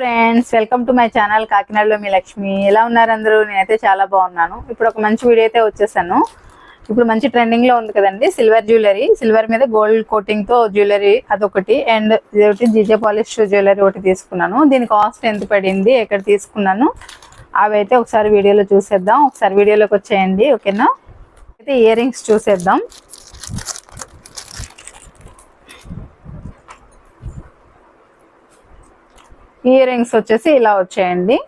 Friends welcome to my channel కాకినాడలో మీ లక్ష్మి. ఎలా ఉన్నారు అందరూ? నేనైతే చాలా బాగున్నాను. ఇప్పుడు ఒక మంచి వీడియో అయితే వచ్చేసాను. ఇప్పుడు మంచి ట్రెండింగ్లో ఉంది కదండి సిల్వర్ జ్యువెలరీ సిల్వర్ మీద గోల్డ్ కోటింగ్తో జ్యువెలరీ అదొకటి. అండ్ ఇదొకటి జీజే పాలిష్ జ్యువెలరీ ఒకటి తీసుకున్నాను. దీని కాస్ట్ ఎంత పడింది ఎక్కడ తీసుకున్నాను అవి అయితే ఒకసారి వీడియోలో చూసేద్దాం. ఒకసారి వీడియోలోకి వచ్చేయండి ఓకేనా? అయితే ఇయర్ రింగ్స్ చూసేద్దాం. ఇయర్ రింగ్స్ వచ్చేసి ఇలా వచ్చాయండి.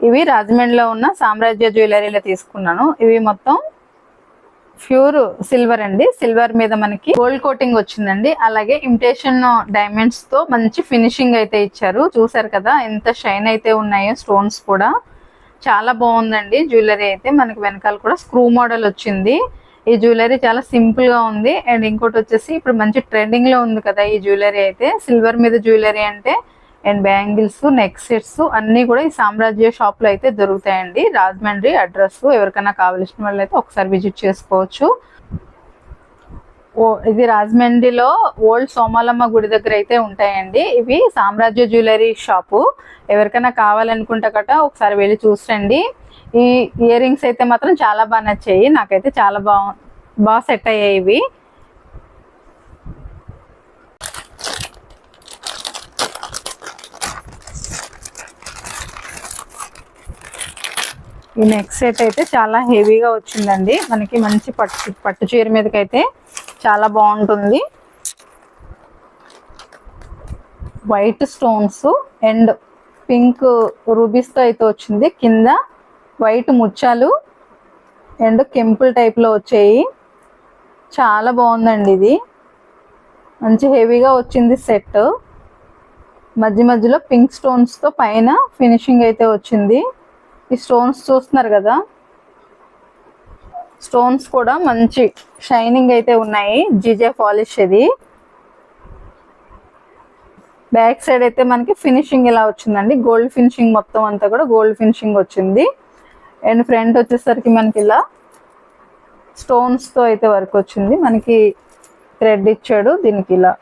ఇవి రాజమండ్రిలో ఉన్న సామ్రాజ్య జ్యువెలరీలో తీసుకున్నాను. ఇవి మొత్తం ప్యూర్ సిల్వర్ అండి. సిల్వర్ మీద మనకి గోల్డ్ కోటింగ్ వచ్చిందండి. అలాగే ఇమిటేషన్ డైమండ్స్తో మంచి ఫినిషింగ్ అయితే ఇచ్చారు. చూసారు కదా ఎంత షైన్ అయితే ఉన్నాయో స్టోన్స్ కూడా. చాలా బాగుందండి జ్యువెలరీ అయితే. మనకి వెనకాల కూడా స్క్రూ మోడల్ వచ్చింది. ఈ జ్యువెలరీ చాలా సింపుల్గా ఉంది. అండ్ ఇంకోటి వచ్చేసి ఇప్పుడు మంచి ట్రెండింగ్లో ఉంది కదా ఈ జ్యువెలరీ అయితే. సిల్వర్ మీద జ్యువెలరీ అంటే అండ్ బ్యాంగిల్స్ నెక్ సెట్స్ అన్ని కూడా ఈ సామ్రాజ్య షాప్లో అయితే దొరుకుతాయండి. రాజమండ్రి అడ్రస్ ఎవరికైనా కావలసిన వాళ్ళు అయితే ఒకసారి విజిట్ చేసుకోవచ్చు. ఓ ఇది రాజమండ్రిలో ఓల్డ్ సోమాలమ్మ గుడి దగ్గర అయితే ఉంటాయండి. ఇవి సామ్రాజ్య జ్యువెలరీ షాపు ఎవరికైనా కావాలనుకుంటే కట ఒకసారి వెళ్ళి చూసండి. ఈ ఇయర్ రింగ్స్ అయితే మాత్రం చాలా బాగా నచ్చాయి. నాకైతే చాలా బాగు బాగా సెట్ అయ్యాయి ఇవి. ఈ నెక్ సెట్ అయితే చాలా హెవీగా వచ్చిందండి. మనకి మంచి పట్టు పట్టు చీర మీదకి అయితే చాలా బాగుంటుంది. వైట్ స్టోన్స్ అండ్ పింక్ రూబీస్తో అయితే వచ్చింది. కింద వైట్ ముచ్చాలు అండ్ కెంపుల్ టైప్లో వచ్చాయి. చాలా బాగుందండి ఇది. మంచి హెవీగా వచ్చింది సెట్. మధ్య మధ్యలో పింక్ స్టోన్స్తో పైన ఫినిషింగ్ అయితే వచ్చింది. ఈ స్టోన్స్ చూస్తున్నారు కదా? స్టోన్స్ కూడా మంచి షైనింగ్ అయితే ఉన్నాయి. జీజే పాలిష్ ఇది. బ్యాక్ సైడ్ అయితే మనకి ఫినిషింగ్ ఇలా వచ్చిందండి. గోల్డ్ ఫినిషింగ్ మొత్తం అంతా కూడా గోల్డ్ ఫినిషింగ్ వచ్చింది. అండ్ ఫ్రంట్ వచ్చేసరికి మనకి ఇలా స్టోన్స్తో అయితే వర్క్ వచ్చింది. మనకి థ్రెడ్ ఇచ్చాడు. దీనికి ఇలా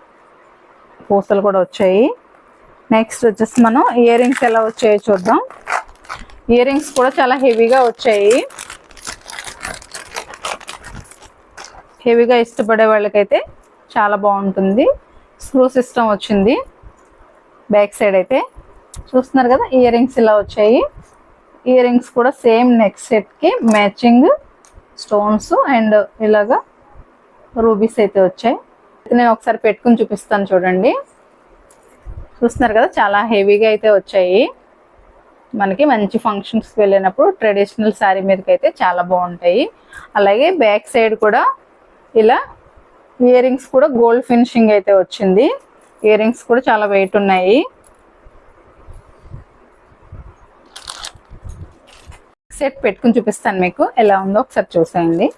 పూసలు కూడా వచ్చాయి. నెక్స్ట్ వచ్చేసి మనం ఇయర్ రింగ్స్ ఎలా వచ్చాయో చూద్దాం. ఇయర్ రింగ్స్ కూడా చాలా హెవీగా వచ్చాయి. హెవీగా ఇష్టపడే వాళ్ళకైతే చాలా బాగుంటుంది. స్క్రూ సిస్టమ్ వచ్చింది. బ్యాక్ సైడ్ అయితే. చూస్తున్నారు కదా ఇయర్ రింగ్స్ ఇలా వచ్చాయి. ఇయర్ రింగ్స్ కూడా సేమ్ నెక్ సెట్కి మ్యాచింగ్ స్టోన్స్ అండ్ ఇలాగా రూబీస్ అయితే వచ్చాయి. నేను ఒకసారి పెట్టుకుని చూపిస్తాను చూడండి. చూస్తున్నారు కదా చాలా హెవీగా అయితే వచ్చాయి. మనకి మంచి ఫంక్షన్స్కి వెళ్ళినప్పుడు ట్రెడిషనల్ శారీ మీదకి అయితే చాలా బాగుంటాయి. అలాగే బ్యాక్ సైడ్ కూడా ఇలా ఇయర్ రింగ్స్ కూడా గోల్డ్ ఫినిషింగ్ అయితే వచ్చింది. ఇయర్ రింగ్స్ కూడా చాలా వెయిట్ ఉన్నాయి. సెట్ పెట్టుకుని చూపిస్తాను మీకు. ఎలా ఉందో ఒకసారి చూసేయండి.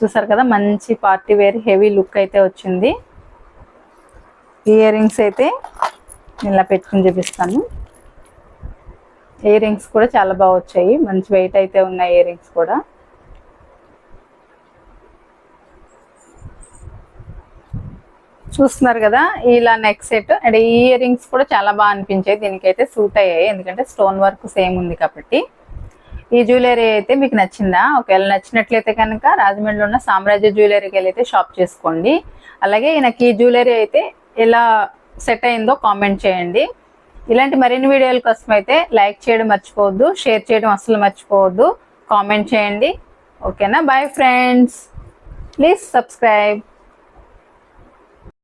చూసారు కదా మంచి పార్టీ వేర్ హెవీ లుక్ అయితే వచ్చింది. ఇయర్ రింగ్స్ అయితే ఇలా పెట్టుకుని చూపిస్తాను. ఇయర్ రింగ్స్ కూడా చాలా బాగా వచ్చాయి. మంచి వెయిట్ అయితే ఉన్నాయి ఇయర్ రింగ్స్ కూడా. చూస్తున్నారు కదా ఇలా neck set and ear rings కూడా చాలా బాగా అనిపించాయి. దీనికైతే సూట్ అయ్యాయి. ఎందుకంటే స్టోన్ వర్క్ సేమ్ ఉంది కాబట్టి. ఈ జ్యువెలరీ అయితే మీకు నచ్చిందా? ఒకవేళ నచ్చినట్లయితే కనుక రాజమండ్రిలో ఉన్న సామ్రాజ్య జ్యువెలరీకి వెళ్ళైతే షాప్ చేసుకోండి. అలాగే నాకు ఈ జ్యువెలరీ అయితే ఎలా సెట్ అయిందో కామెంట్ చేయండి. ఇలాంటి మరిన్ని వీడియోల కోసం అయితే లైక్ చేయడం మర్చిపోవద్దు షేర్ చేయడం అసలు మర్చిపోవద్దు. కామెంట్ చేయండి. ఓకేనా బాయ్ ఫ్రెండ్స్ ప్లీజ్ సబ్స్క్రైబ్